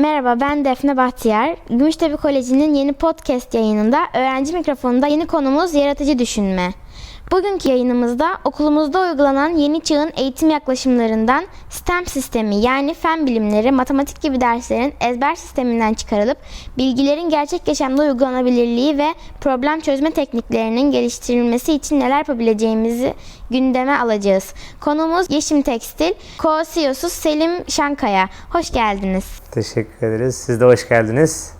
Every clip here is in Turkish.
Merhaba ben Defne Bahtiyar. Gümüştepe Koleji'nin yeni podcast yayınında öğrenci mikrofonunda yeni konumuz yaratıcı düşünme. Bugünkü yayınımızda okulumuzda uygulanan yeni çağın eğitim yaklaşımlarından STEM sistemi yani fen bilimleri, matematik gibi derslerin ezber sisteminden çıkarılıp bilgilerin gerçek yaşamda uygulanabilirliği ve problem çözme tekniklerinin geliştirilmesi için neler yapabileceğimizi gündeme alacağız. Konumuz Yeşim Tekstil, co-CEO'su Selim Şankaya. Hoş geldiniz. Teşekkür ederiz. Siz de hoş geldiniz.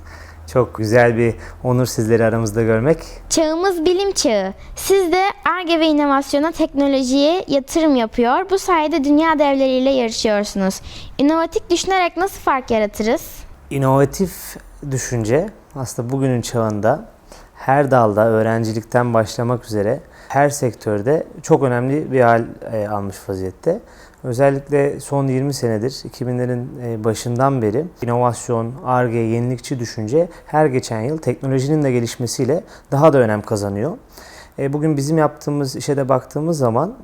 Çok güzel bir onur sizleri aramızda görmek. Çağımız bilim çağı. Siz de ARGE ve inovasyona, teknolojiye yatırım yapıyor. Bu sayede dünya devleriyle yarışıyorsunuz. İnovatif düşünerek nasıl fark yaratırız? İnovatif düşünce aslında bugünün çağında her dalda öğrencilikten başlamak üzere her sektörde çok önemli bir hal e, almış vaziyette. Özellikle son 20 senedir 2000'lerin e, başından beri inovasyon, ARGE, yenilikçi düşünce her geçen yıl teknolojinin de gelişmesiyle daha da önem kazanıyor. E, Bugün bizim yaptığımız işe de baktığımız zaman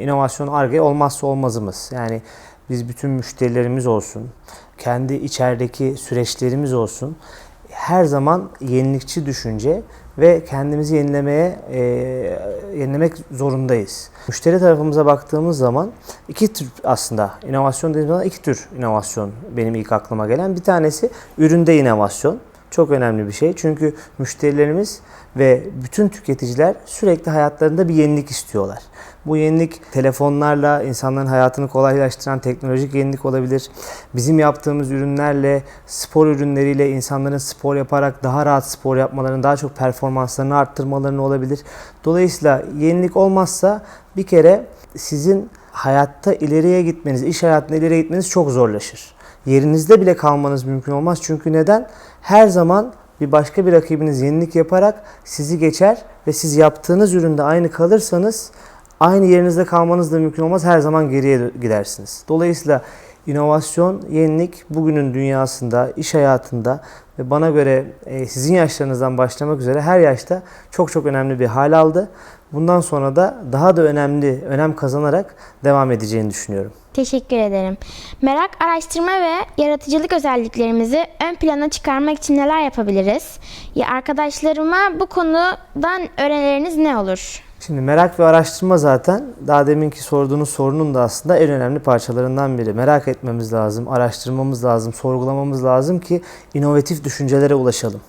inovasyon ARGE olmazsa olmazımız. Yani biz bütün müşterilerimiz olsun, kendi içerideki süreçlerimiz olsun her zaman yenilikçi düşünce ve kendimizi yenilemeye e, yenilemek zorundayız. Müşteri tarafımıza baktığımız zaman iki tür aslında inovasyon dediğimiz zaman iki tür inovasyon benim ilk aklıma gelen. Bir tanesi üründe inovasyon. Çok önemli bir şey. Çünkü müşterilerimiz ve bütün tüketiciler sürekli hayatlarında bir yenilik istiyorlar. Bu yenilik telefonlarla insanların hayatını kolaylaştıran teknolojik yenilik olabilir. Bizim yaptığımız ürünlerle, spor ürünleriyle insanların spor yaparak daha rahat spor yapmalarını, daha çok performanslarını arttırmalarını olabilir. Dolayısıyla yenilik olmazsa bir kere sizin hayatta ileriye gitmeniz, iş hayatında ileriye gitmeniz çok zorlaşır. Yerinizde bile kalmanız mümkün olmaz. Çünkü neden? Her zaman bir başka bir rakibiniz yenilik yaparak sizi geçer ve siz yaptığınız üründe aynı kalırsanız aynı yerinizde kalmanız da mümkün olmaz. Her zaman geriye gidersiniz. Dolayısıyla inovasyon, yenilik bugünün dünyasında, iş hayatında ve bana göre e, sizin yaşlarınızdan başlamak üzere her yaşta çok çok önemli bir hal aldı. Bundan sonra da daha da önemli, önem kazanarak devam edeceğini düşünüyorum. Teşekkür ederim. Merak, araştırma ve yaratıcılık özelliklerimizi ön plana çıkarmak için neler yapabiliriz? Ya arkadaşlarıma bu konudan önerileriniz ne olur? Şimdi merak ve araştırma zaten daha deminki sorduğunuz sorunun da aslında en önemli parçalarından biri. Merak etmemiz lazım, araştırmamız lazım, sorgulamamız lazım ki inovatif düşüncelere ulaşalım.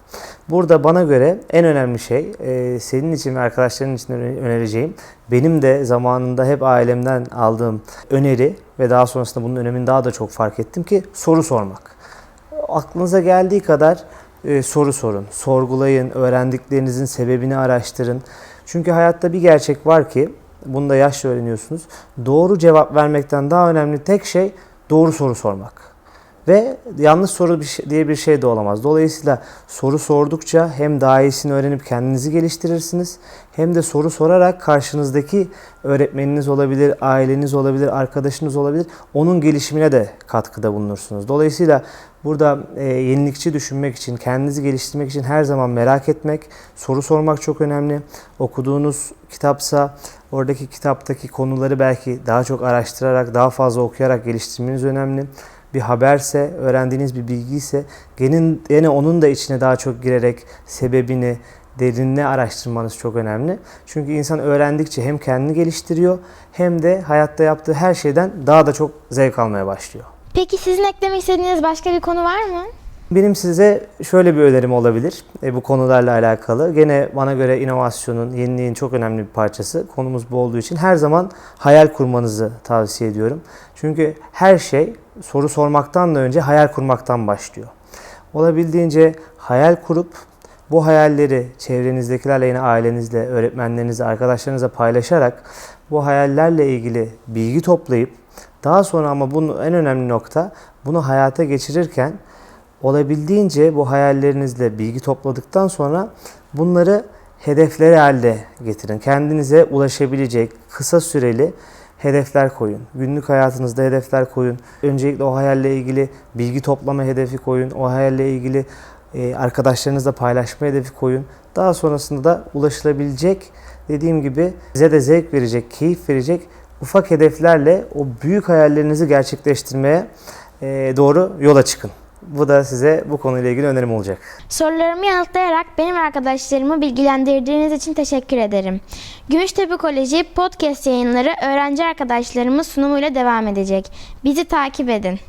Burada bana göre en önemli şey e, senin için ve arkadaşların için öne- önereceğim benim de zamanında hep ailemden aldığım öneri ve daha sonrasında bunun önemini daha da çok fark ettim ki soru sormak. Aklınıza geldiği kadar e, soru sorun, sorgulayın, öğrendiklerinizin sebebini araştırın. Çünkü hayatta bir gerçek var ki, bunu da yaşla öğreniyorsunuz. Doğru cevap vermekten daha önemli tek şey doğru soru sormak. Ve yanlış soru şey- diye bir şey de olamaz. Dolayısıyla soru sordukça hem daha iyisini öğrenip kendinizi geliştirirsiniz. Hem de soru sorarak karşınızdaki öğretmeniniz olabilir, aileniz olabilir, arkadaşınız olabilir. Onun gelişimine de katkıda bulunursunuz. Dolayısıyla burada e, yenilikçi düşünmek için, kendinizi geliştirmek için her zaman merak etmek, soru sormak çok önemli. Okuduğunuz kitapsa oradaki kitaptaki konuları belki daha çok araştırarak, daha fazla okuyarak geliştirmeniz önemli bir haberse, öğrendiğiniz bir bilgi ise gene, gene onun da içine daha çok girerek sebebini, derinine araştırmanız çok önemli. Çünkü insan öğrendikçe hem kendini geliştiriyor hem de hayatta yaptığı her şeyden daha da çok zevk almaya başlıyor. Peki sizin eklemek istediğiniz başka bir konu var mı? Benim size şöyle bir önerim olabilir e, bu konularla alakalı. Gene bana göre inovasyonun, yeniliğin çok önemli bir parçası. Konumuz bu olduğu için her zaman hayal kurmanızı tavsiye ediyorum. Çünkü her şey soru sormaktan da önce hayal kurmaktan başlıyor. Olabildiğince hayal kurup bu hayalleri çevrenizdekilerle yine ailenizle, öğretmenlerinizle, arkadaşlarınızla paylaşarak bu hayallerle ilgili bilgi toplayıp daha sonra ama bunun en önemli nokta bunu hayata geçirirken olabildiğince bu hayallerinizle bilgi topladıktan sonra bunları hedefleri haline getirin. Kendinize ulaşabilecek kısa süreli hedefler koyun. Günlük hayatınızda hedefler koyun. Öncelikle o hayalle ilgili bilgi toplama hedefi koyun. O hayalle ilgili e, arkadaşlarınızla paylaşma hedefi koyun. Daha sonrasında da ulaşılabilecek dediğim gibi size de zevk verecek, keyif verecek ufak hedeflerle o büyük hayallerinizi gerçekleştirmeye e, doğru yola çıkın. Bu da size bu konuyla ilgili önerim olacak. Sorularımı yanıtlayarak benim arkadaşlarımı bilgilendirdiğiniz için teşekkür ederim. Gümüştepe Koleji podcast yayınları öğrenci arkadaşlarımız sunumuyla devam edecek. Bizi takip edin.